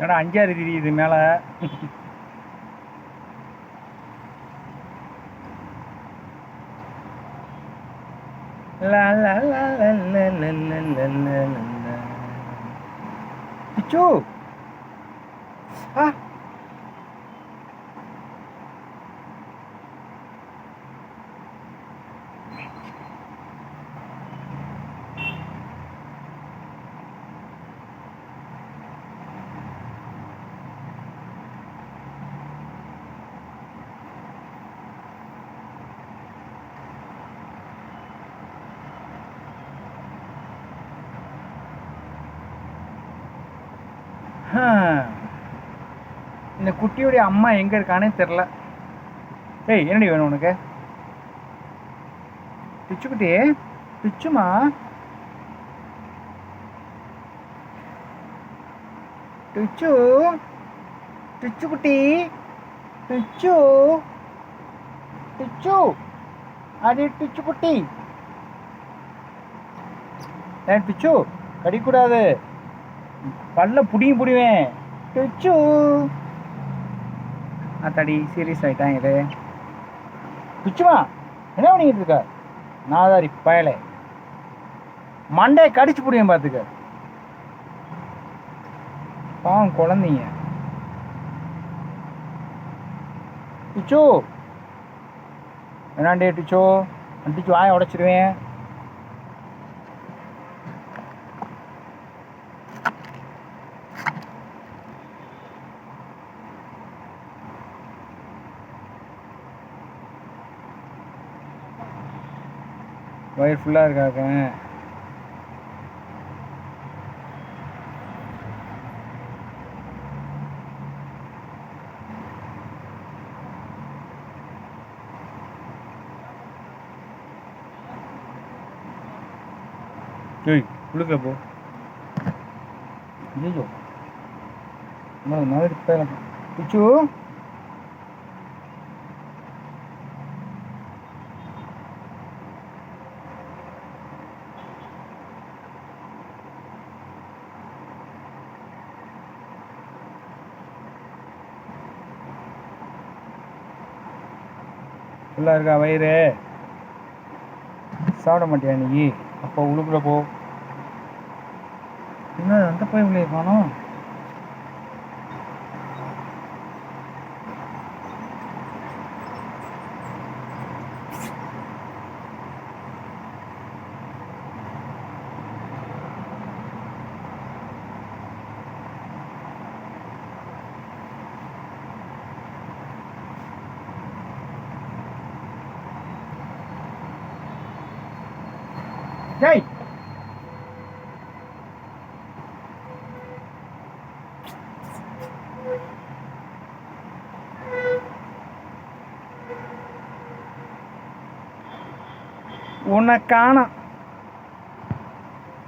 ஏன்னா அஞ்சாறு தெரியுது மேலே பிச்சு ஆ இந்த குட்டியுடைய அம்மா எங்க இருக்கானே தெரில ஏய் என்னடி வேணும் உனக்கு? பிச்சு குட்டி பிச்சுமா? பிச்சு டிச்சு குட்டி பிச்சு பிச்சு. அடி டிச்சு குட்டி. ஏன் பிச்சு கடிக்கூடாது. பல்ல புடியும் புடிவேன். டச்சு. அத்தாடி சீரியஸ் ஆயிட்டான் இது பிச்சுமா என்ன பண்ணிக்கிட்டு இருக்க? நாதாரி பயலை. மண்டையை கடிச்சு புடிவேன் பார்த்துக்க பாவம் குழந்தைங்க. பிச்சு. என்னாண்டே டிச்சோ டிச்சு வாயை உடச்சிருவேன். ஒயர் ஃபுல்லாக இருக்காக்க டேய் குளுக்க போ. ஐயோ நான் மாதிரி பிச்சு. ஃபுல்லாக இருக்கா வயிறு? சாப்பிட மாட்டியா நீ? அப்போ உழுக்குள்ள போ என்ன அந்த போய் உள்ளே காணோம் டேய் உனக்கான